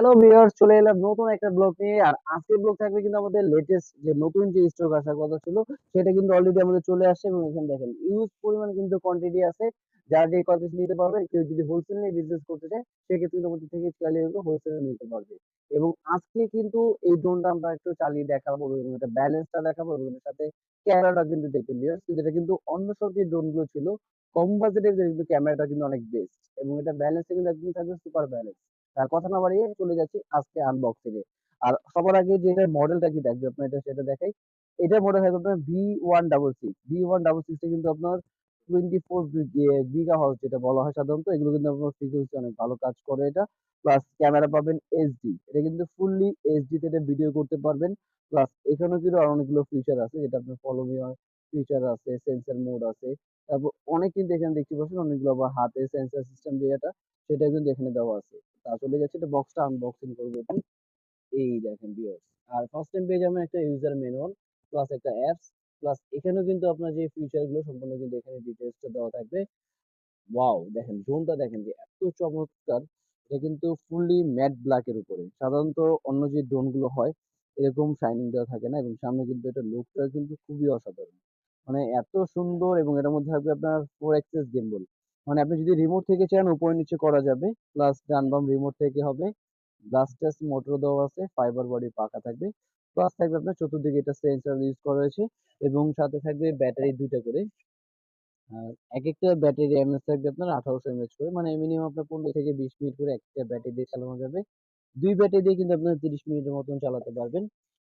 Hello viewers চলে এলাম নতুন একটা ব্লগ নিয়ে। আর আজকের ব্লগ থাকবে কিন্তু আমাদের লেটেস্ট যে নতুন যে স্টক আসার কথা ছিল, সেটা কিন্তু অলরেডি আমাদের চলে আসছে এবং এখানে দেখেন ইউজ পরিমাণ কিন্তু কোয়ান্টিটি আছে। যারা যে কত নিতে পারবে কেউ যদি হোলসেল নিয়ে বিজনেস করতে চায়, সেক্ষেত্রে কিন্তু আমাদের থেকে এগুলো হোলসেলে নিতে পারবে। এবং আজকে কিন্তু এই ড্রোনটা আমরা একটু চালিয়ে দেখাবো এবং এটা ব্যালেন্সটা দেখাবো এবং সাথে ক্যামেরাটা কিন্তু দেখবেন ভিউয়ার্স কিন্তু এটা কিন্তু অন্য সব যে ড্রোনগুলো ছিল, কম বাজেটের কিন্তু ক্যামেরাটা কিন্তু অনেক বেস্ট এবং এটা ব্যালেন্সটা কিন্তু একদম থাকবে সুপার ব্যালেন্স কথা না বাড়িয়ে চলে যাচ্ছি আজকে আনবক্সিং এ। আর সবার আগে যেটা মডেলটা কি থাকবে আপনার এটা সেটা দেখাই। এটা মডেল থাকবে আপনার B one double six B one double সিক্সটা কিন্তু আপনার টোয়েন্টি ফোর গিগা হাউস যেটা বলা হয় সাধারণত, এগুলো কিন্তু আপনার ফ্রিকোয়েন্সি অনেক ভালো কাজ করে এটা। প্লাস ক্যামেরা পাবেন এইচডি এটা কিন্তু ফুললি এইচডি তে এটা ভিডিও করতে পারবেন। প্লাস এখানেও কিন্তু আরও অনেকগুলো ফিচার আছে, যেটা আপনার ফলো মি ফিচার আছে সেন্সর মোড আছে। তারপর অনেক কিন্তু এখানে দেখতে পাচ্ছেন, অনেকগুলো আবার হাতে সেন্সর সিস্টেম যেটা সেটা কিন্তু এখানে দেওয়া আছে। তা চলে যাচ্ছে, এটা বক্সটা আনবক্সিং করব এই দেখেন ভিউয়ার্স আর ফার্স্ট টাইম পেয়ে যাবেন একটা ইউজার ম্যানুয়াল প্লাস একটা অ্যাপস প্লাস এখানেও কিন্তু আপনার যে ফিচারগুলো সম্পূর্ণ কিন্তু এখানে ডিটেলসটা দেওয়া থাকবে। ওয়াও দেখেন ড্রোনটা দেখেন যে এত চমৎকার, এটা কিন্তু ফুললি ম্যাট ব্ল্যাকের উপরে। সাধারণত অন্য যে ড্রোনগুলো হয়, এরকম শাইনিং দেওয়া থাকে না এবং সামনে কিন্তু এটা লুকটা কিন্তু খুবই অসাধারণ। মানে এত সুন্দর এবং এটার মধ্যে থাকবে আপনার ফোর এক্সেস গেমবল মানে আপনি যদি রিমোট থেকে চান, উপরে নিচে করা যাবে। প্লাস ডান বাম রিমোট থেকে হবে। ব্লাস্টার্স মোটর দেওয়া আছে ফাইবার বডি পাকা থাকবে। প্লাস থাকবে আপনার চতুর্দিকে এটা সেন্সর ইউজ করা হয়েছে এবং সাথে থাকবে ব্যাটারি দুইটা করে। আর এক একটা ব্যাটারি এমএস থাকবে আপনার আঠারোশো এমএচ করে। মানে মিনিমাম আপনার পনেরো থেকে বিশ মিনিট করে একটা ব্যাটারি দিয়ে চালানো যাবে। দুই ব্যাটারি দিয়ে কিন্তু আপনার তিরিশ মিনিটের মতন চালাতে পারবেন।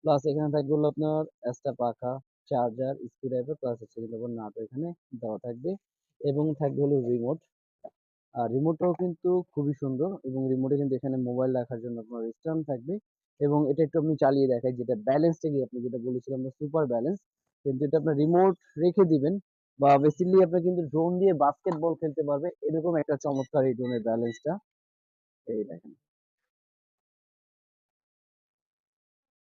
প্লাস এখানে থাকবে হলো আপনার এক্সট্রা পাখা চার্জার স্ক্রুড্রাইভার প্লাস হচ্ছে কিন্তু আবার নাট এখানে দেওয়া থাকবে। এবং থাকবে হলো রিমোট আর রিমোটটাও কিন্তু খুবই সুন্দর এবং রিমোটে কিন্তু এখানে মোবাইল রাখার জন্য আপনার স্ট্যান্ড থাকবে এবং এটা একটু আপনি চালিয়ে দেখাই, যেটা ব্যালেন্সটা কি আপনি যেটা বলেছিলাম সুপার ব্যালেন্স কিন্তু এটা আপনার রিমোট রেখে দিবেন বা বেসিক্যালি আপনি কিন্তু ড্রোন দিয়ে বাস্কেটবল খেলতে পারবে, এরকম একটা চমৎকার এই ড্রোনের ব্যালেন্সটা এই দেখেন।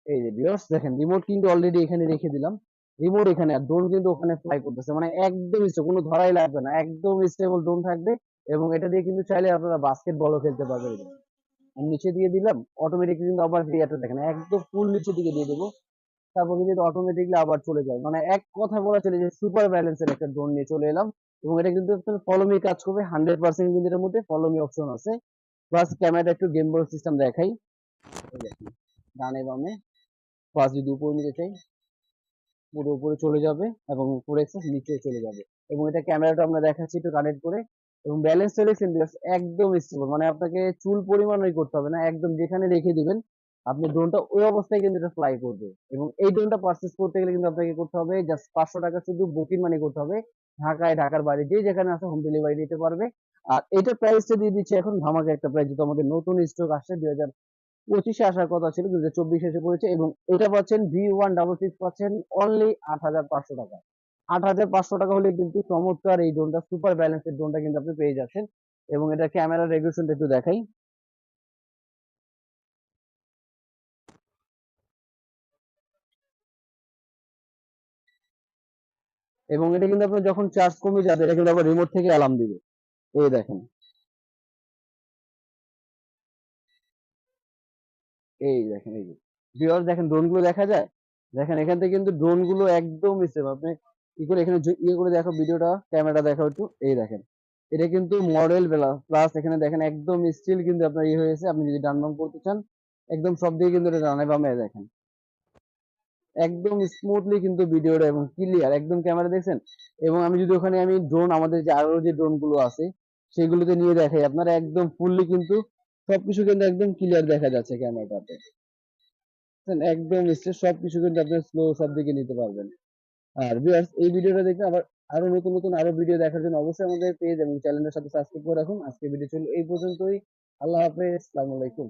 এই যে ভিউয়ার্স দেখেন রিমোট কিন্তু অলরেডি এখানে রেখে দিলাম। রিমোট এখানে আর ড্রোন কিন্তু ওখানে ফ্লাই করতেছে। মানে একদম কোনো ধরাই লাগবে না। একদম স্টেবল ড্রোন থাকবে এবং এটা দিয়ে কিন্তু চাইলে আপনারা বাস্কেটবলও খেলতে পারবেন। নিচে দিয়ে দিলাম অটোমেটিক কিন্তু আবার ক্রিয়াটা দেখেন, একদম ফুল নিচে দিকে দিয়ে দেবো। তারপর কিন্তু অটোমেটিকলি আবার চলে যায়। মানে এক কথা বলা চলে যে সুপার ব্যালেন্সের একটা ড্রোন নিয়ে চলে এলাম এবং এটা কিন্তু ফলোমি কাজ করবে হান্ড্রেড পার্সেন্ট কিন্তু এটার মধ্যে ফলোমি অপশন আছে। প্লাস ক্যামেরা একটু গেম বল সিস্টেম দেখাই। ডানে বামে। প্লাস যদি উপরে নিতে চাই। পুরো উপরে চলে যাবে এবং উপরে এক্সেস নিচে চলে যাবে। এবং এটা ক্যামেরাটা আমরা দেখাচ্ছি একটু কানেক্ট করে। এবং ব্যালেন্স সিলেকশন একদম স্টেবল মানে আপনাকে চুল পরিমাণ ওই করতে হবে না, একদম যেখানে রেখে দিবেন, আপনি ড্রোনটা ওই অবস্থায় কিন্তু এটা ফ্লাই করবে। এবং এই ড্রোনটা পারচেস করতে গেলে কিন্তু আপনাকে করতে হবে জাস্ট পাঁচশো টাকা শুধু বুকিং মানি করতে হবে। ঢাকায়, ঢাকার বাইরে যে যেখানে আছে হোম ডেলিভারি দিতে পারবে। আর এটার প্রাইসটা দিয়ে দিচ্ছে এখন ধামাকা একটা প্রাইস যেটা আমাদের নতুন স্টক আসছে দুই হাজার পঁচিশে আসার কথা ছিল দু হাজার চব্বিশে এসে পড়েছে এবং এটা পাচ্ছেন ভি ওয়ান ডাবল সিক্স পাচ্ছেন অনলি আট হাজার পাঁচশো টাকা। আট হাজার পাঁচশো টাকা হলে কিন্তু চমৎকার এই ড্রোনটা সুপার ব্যালেন্সের ড্রোনটা কিন্তু আপনি পেয়ে যাচ্ছেন। এবং এটা ক্যামেরা রেগুলেশনটা একটু দেখাই। এবং এটা কিন্তু আপনার যখন চার্জ কমে যাবে, এটা কিন্তু আবার রিমোট থেকে অ্যালার্ম দিবে। এই দেখেন। এই দেখেন, এই যে। ভিউয়ার দেখেন ড্রোনগুলো দেখা যায়? দেখেন, এখান থেকে কিন্তু ড্রোনগুলো একদম সেম আপনি কি করে এখানে ইয়ে করে দেখো ভিডিওটা ক্যামেরা দেখো একটু। এই দেখেন, এটা কিন্তু মডেল বেলা। প্লাস এখানে দেখেন, একদম স্টিল কিন্তু আপনার ইয়ে হয়েছে। আপনি যদি ডান বাম করতে চান, একদম সব দিকে কিন্তু এটা ডানে বামে দেখেন। একদম স্মুথলি কিন্তু ভিডিওটা এবং ক্লিয়ার একদম ক্যামেরা দেখছেন? এবং আমি যদি ওখানে আমি ড্রোন আমাদের যে আরও যে ড্রোনগুলো আছে, সেগুলোতে নিয়ে দেখাই। আপনারা একদম ফুললি কিন্তু সবকিছু কিন্তু একদম ক্লিয়ার দেখা যাচ্ছে ক্যামেরাটাতে একদম সবকিছু কিন্তু আপনি স্লো সব দিকে নিতে পারবেন। আর ভিউয়ার্স এই ভিডিওটা দেখে আবার আরও নতুন নতুন আরও ভিডিও দেখার জন্য অবশ্যই আমাদের পেজ এবং চ্যানেলের সাথে সাবস্ক্রাইব করে রাখুন। আজকে ভিডিও চলো এই পর্যন্তই। আল্লাহ হাফেজ আসসালামু আলাইকুম।